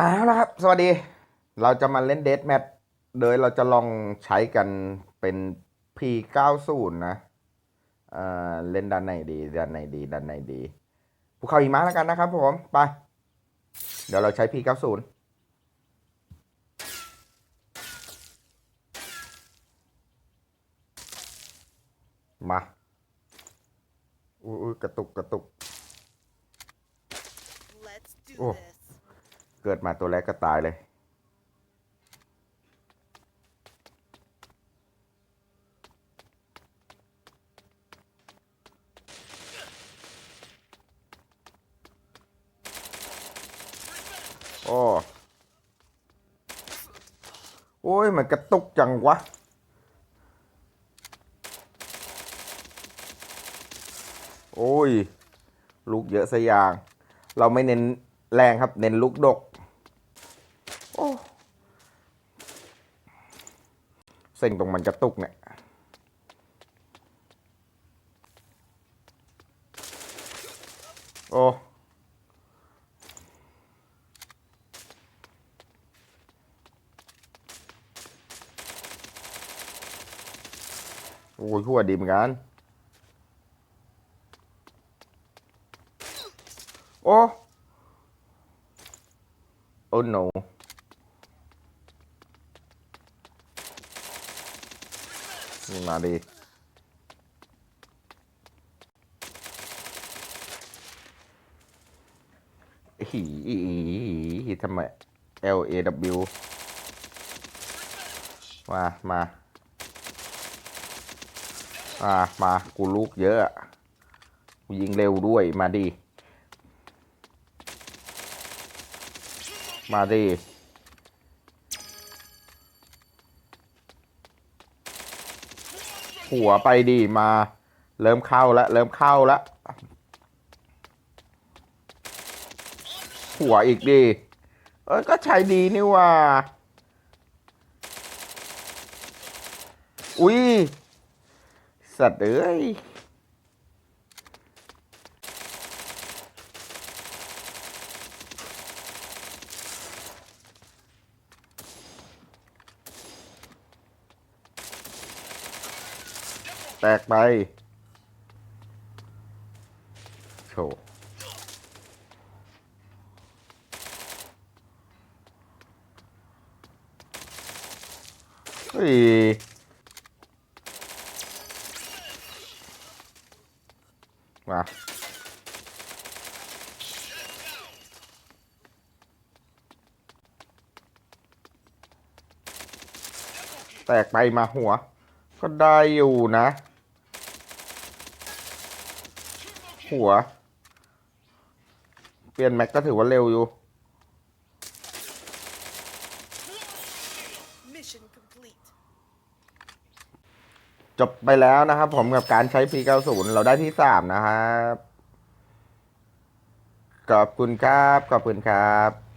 เอาละครับ สวัสดี เราจะมาเล่นเดทแมทโดยเราจะลองใช้กันเป็น P90 นะเอ่อเล่นด้านไหนดีด้านไหนดีด้านไหนดีภูเขาหิมะแล้วกันนะครับผม ไป เดี๋ยวเราใช้ P90 มา อุ้ยกระตุกกระตุก กิดมาตัวแรกก็ตายเลย โอ้ โอ้ย มันกระตุกจังวะโอ้ย ลูกเยอะสยาง เราไม่เน้นแรงครับ เน้นลูกดก อ้เส้นตรงมันกระตุกเนี่ย โอ้โอ้ยหัวดีเหมือนกัน โอ้ โอ้ no นี่มาดีหีทำไม L A W มา มามามา กูลูกเยอะ กูยิงเร็วด้วย มาดี มาดิ หัวไปดีมา เริ่มเข้าแล้วเริ่มเข้าแล้วหัวอีกดี เออก็ใช้ดีนี่ว่า อุ้ยสัตว์เอ้ย แตกไปโชว์เฮ้ยมาแตกไปมาหัว ก็ได้อยู่นะ หัว เปลี่ยนแม็กก็ถือว่าเร็วอยู่ Mission complete. จบไปแล้วนะครับผมกับการใช้ P90 เราได้ที่สามนะครับ ขอบคุณครับ ขอบคุณครับ